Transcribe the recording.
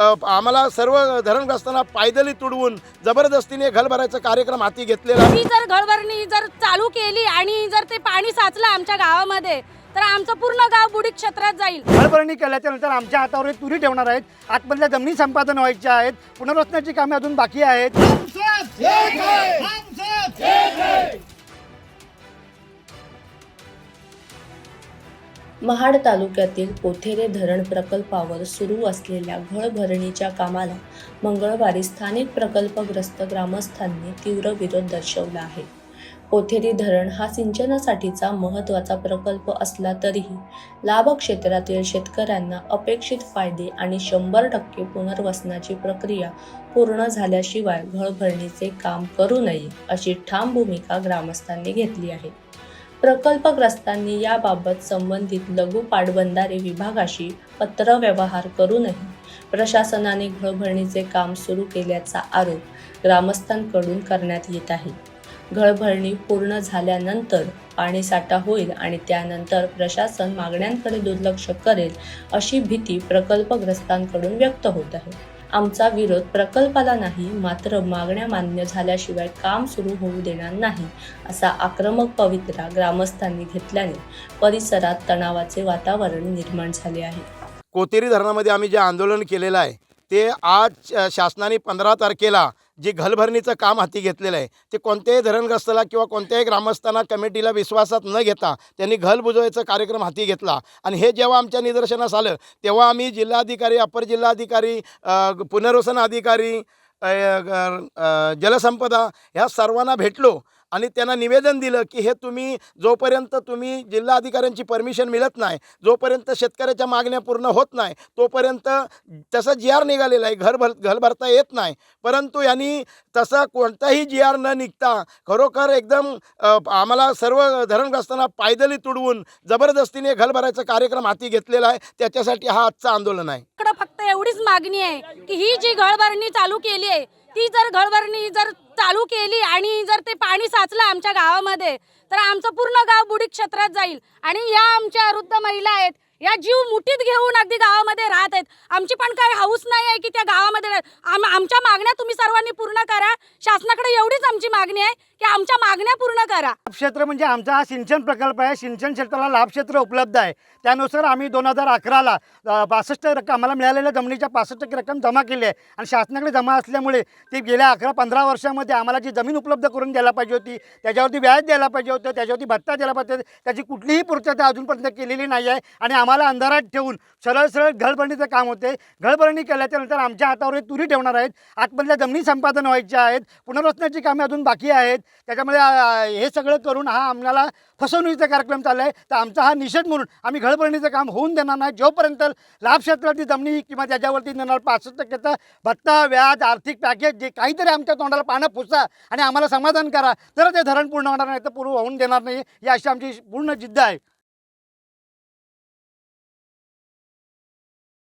आम्हाला सर्व धरणग्रस्तांना पायदली तुडवून जबरदस्तीने घल भरायचा कार्यक्रम हाती घेतलेला. आहे ही जर घरभरणी जर चालू केली आणि जर ते पाणी साचलं आमच्या गावामध्ये तर आमचं पूर्ण गाव बुडीत क्षेत्रात जाईल. घरभरणी केल्याच्यानंतर आमच्या हातावर तुरी ठेवणार आहेत. आतमधल्या जमिनी संपादन व्हायच्या आहेत. पुनर्वसनाची कामे अजून बाकी आहेत. महाड तालुक्यातील पोथेरे धरण प्रकल्पावर सुरू असलेल्या घळभरणीच्या कामाला मंगळवारी स्थानिक प्रकल्पग्रस्त ग्रामस्थांनी तीव्र विरोध दर्शवला आहे. पोथेरी धरण हा सिंचनासाठीचा महत्त्वाचा प्रकल्प असला तरीही लाभ क्षेत्रातील शेतकऱ्यांना अपेक्षित फायदे आणि शंभर टक्के पुनर्वसनाची प्रक्रिया पूर्ण झाल्याशिवाय घळभरणीचे काम करू नये अशी ठाम भूमिका ग्रामस्थांनी घेतली आहे. प्रकल्पग्रस्तांनी याबाबत संबंधित लघु पाटबंधारे विभागाशी पत्रव्यवहार करूनही प्रशासनाने घळभरणीचे काम सुरू केल्याचा आरोप ग्रामस्थांकडून करण्यात येत आहे. घळभरणी पूर्ण झाल्यानंतर पाणीसाठा होईल आणि त्यानंतर प्रशासन मागण्यांकडे दुर्लक्ष करेल अशी भीती प्रकल्पग्रस्तांकडून व्यक्त होत आहे. आमचा विरोध प्रकल्पाला नाही मात्र मागण्या मान्य झाल्याशिवाय काम सुरू होऊ देणार नाही असा आक्रमक पवित्रा ग्रामस्थांनी घेतल्याने परिसरात तणावाचे वातावरण निर्माण झाले आहे. कोतेरी धरणामध्ये आम्ही जे आंदोलन केलेलं आहे ते आज शासनाने पंधरा तारखेला जे घलभरणीचं काम हाती घेतलेलं आहे ते कोणत्याही धरणग्रस्ताला किंवा कोणत्याही ग्रामस्थांना कमिटीला विश्वासात न घेता त्यांनी घल बुजवायचा कार्यक्रम हाती घेतला. आणि हे जेव्हा आमच्या निदर्शनास आलं तेव्हा आम्ही जिल्हाधिकारी अपर जिल्हाधिकारी पुनर्वसन अधिकारी जलसंपदा ह्या सर्वांना भेटलो. आणि त्यांना निवेदन दिलं की हे तुम्ही जोपर्यंत तुम्ही जिल्हाधिकाऱ्यांची परमिशन मिळत नाही जोपर्यंत शेतकऱ्याच्या मागण्या पूर्ण होत नाही तोपर्यंत तसं जी आर निघालेलं आहे घर भर घर भरता येत नाही. परंतु यांनी तसा कोणताही जी आर न निघता खरोखर एकदम आम्हाला सर्व धरणग्रस्तांना पायदली तुडवून जबरदस्तीने घर भरायचा कार्यक्रम हाती घेतलेला आहे. त्याच्यासाठी हा आजचं आंदोलन आहे. फक्त एवढीच मागणी आहे की ही जी घळभरणी चालू केली आहे ती जर घळभरणी जर चालू केली आणि जर ते पाणी साचलं आमच्या गावामध्ये तर आमचं पूर्ण गाव बुडी क्षेत्रात जाईल. आणि या आमच्या वृद्ध महिला आहेत या जीव मुठीत घेऊन अगदी गावामध्ये राहत आहेत. आमची पण काही हाऊस नाही आहे की त्या गावामध्ये आम आमच्या मागण्या तुम्ही सर्वांनी पूर्ण करा. शासनाकडे एवढीच आमची मागणी आहे की आमच्या मागण्या पूर्ण करा. लाभ क्षेत्र म्हणजे आमचा हा सिंचन प्रकल्प आहे. सिंचन क्षेत्राला लाभ क्षेत्र उपलब्ध आहे. त्यानुसार आम्ही दोन हजार अकराला पासष्ट रक्कम आम्हाला मिळालेल्या जमिनीच्या पासष्ट टक्के रक्कम जमा केली आहे. आणि शासनाकडे जमा असल्यामुळे ती गेल्या अकरा पंधरा वर्षामध्ये आम्हाला जी जमीन उपलब्ध करून द्यायला पाहिजे होती त्याच्यावरती व्याज द्यायला पाहिजे होतं त्याच्यावरती भत्ता द्यायला पाहिजे त्याची कुठलीही पूर्तता अजूनपर्यंत केलेली नाही आहे. आणि आम्हाला अंधारात ठेवून सरळ सरळ घळभरणीचं काम होते. घळभरणी केल्याच्यानंतर आमच्या हातावर तुरी ठेवणार आहेत. आतमधल्या जमिनी संपादन व्हायच्या आहेत. पुनर्वसनाची कामे अजून बाकी आहेत. त्याच्यामुळे हे सगळं करून हा आम्हाला फसवणुकीचा कार्यक्रम चालला आहे. तर आमचा हा निषेध म्हणून आम्ही घडबडणीचं काम होऊन देणार नाही. जोपर्यंत लाभक्षेत्रातली जमिनी किंवा त्याच्यावरती देणार पासष्ट टक्क्याचा भत्ता व्याज आर्थिक पॅकेज जे काहीतरी आमच्या तोंडाला पानं पुसा आणि आम्हाला समाधान करा तर ते धरण पूर्ण होणार नाही तर पूर्ण होऊन देणार नाही ही अशी आमची पूर्ण जिद्द आहे.